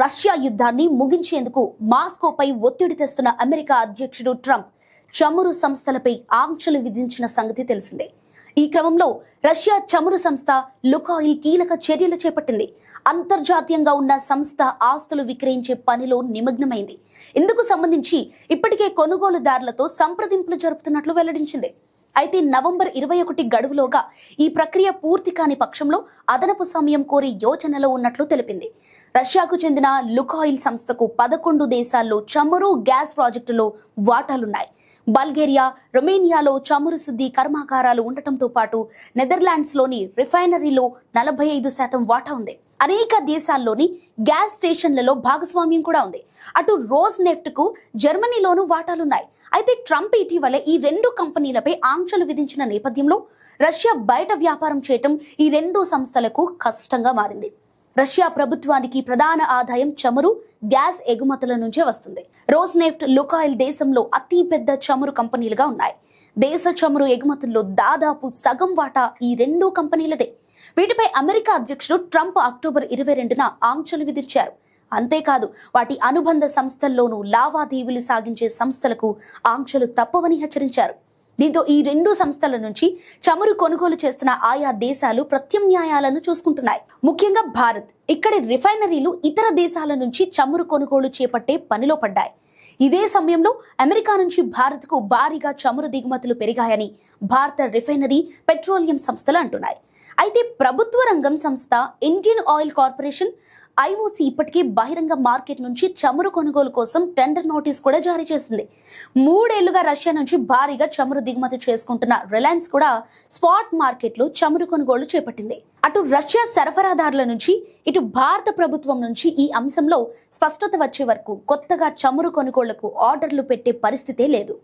Russia యుద్ధాన్ని ముగించేందుకు మాస్కోపై ఒత్తిడి తెస్తున్న America అధ్యక్షుడు ట్రంప్ చమురు సంస్థలపై ఆంక్షలు విధించిన సంగతి తెలిసిందే. ఈ క్రమంలో రష్యా చమురు సంస్థ లుకాయిల్ కీలక చర్యలు చేపట్టింది. అంతర్జాతీయంగా ఉన్న సంస్థ ఆస్తులు విక్రయించే పనిలో నిమగ్నమైంది. ఇందుకు సంబంధించి ఇప్పటికే కొనుగోలుదారులతో సంప్రదింపులు జరుపుతున్నట్లు వెల్లడించింది. అయితే నవంబర్ ఇరవై ఒకటి గడువులోగా ఈ ప్రక్రియ పూర్తి కాని పక్షంలో అదనపు సమయం కోరే యోచనలో ఉన్నట్లు తెలిపింది. రష్యాకు చెందిన లుకాయిల్ సంస్థకు పదకొండు దేశాల్లో చమురు గ్యాస్ ప్రాజెక్టులో వాటాలున్నాయి. బల్గేరియా రొమేనియాలో చమురు శుద్ధి కర్మాగారాలు ఉండటంతో పాటు నెదర్లాండ్స్లోని రిఫైనరీలో నలభై ఐదు శాతం వాటా ఉంది. అనేక దేశాల్లోని గ్యాస్ స్టేషన్లలో భాగస్వామ్యం కూడా ఉంది. అటు రోజ్ నెఫ్ట్కు జర్మనీలోనూ వాటాలున్నాయి. అయితే ట్రంప్ ఇటీవలే ఈ రెండు కంపెనీలపై ఆంక్షలు విధించిన నేపథ్యంలో రష్యా బయట వ్యాపారం చేయటం ఈ రెండు సంస్థలకు కష్టంగా మారింది. రష్యా ప్రభుత్వానికి ప్రధాన ఆదాయం చమురు గ్యాస్ ఎగుమతుల నుంచే వస్తుంది. రోజ్నెఫ్ట్ లుకాయిల్ దేశంలో అతి పెద్ద చమురు కంపెనీలుగా ఉన్నాయి. దేశ చమురు ఎగుమతుల్లో దాదాపు సగం వాటా ఈ రెండు కంపెనీలదే. వీటిపై అమెరికా అధ్యక్షుడు ట్రంప్ అక్టోబర్ ఇరవై రెండున ఆంక్షలు విధించారు. అంతేకాదు వాటి అనుబంధ సంస్థల్లోనూ లావాదేవీలు సాగించే సంస్థలకు ఆంక్షలు తప్పవని హెచ్చరించారు. దీంతో ఈ రెండు సంస్థల నుంచి చమురు కొనుగోలు చేస్తున్న ఆయా దేశాలు ప్రత్యామ్నాయాలను చూసుకుంటున్నాయి. ముఖ్యంగా భారత్. ఇక్కడి రిఫైనరీలు ఇతర దేశాల నుంచి చమురు కొనుగోలు చేపట్టే పనిలో పడ్డాయి. ఇదే సమయంలో అమెరికా నుంచి భారత్కు భారీగా చమురు దిగుమతులు పెరిగాయని భారత రిఫైనరీ పెట్రోలియం సంస్థలు అంటున్నాయి. అయితే ప్రభుత్వ రంగం సంస్థ ఇండియన్ ఆయిల్ కార్పొరేషన్ ఐఓసి ఇప్పటికే బహిరంగ మార్కెట్ నుంచి చమురు కొనుగోలు కోసం టెండర్ నోటీస్ కూడా జారీ చేసింది. మూడేళ్ళుగా రష్యా నుంచి భారీగా చమురు దిగుమతి చేసుకుంటున్న రిలయన్స్ కూడా స్పాట్ మార్కెట్లో చమురు కొనుగోలు చేపట్టింది. అటు రష్యా సరఫరాదారుల నుంచి ఇటు భారత ప్రభుత్వం నుంచి ఈ అంశంలో స్పష్టత వచ్చే వరకు కొత్తగా చమురు కొనుగోళ్ళకు ఆర్డర్లు పెట్టే పరిస్థితే లేదు.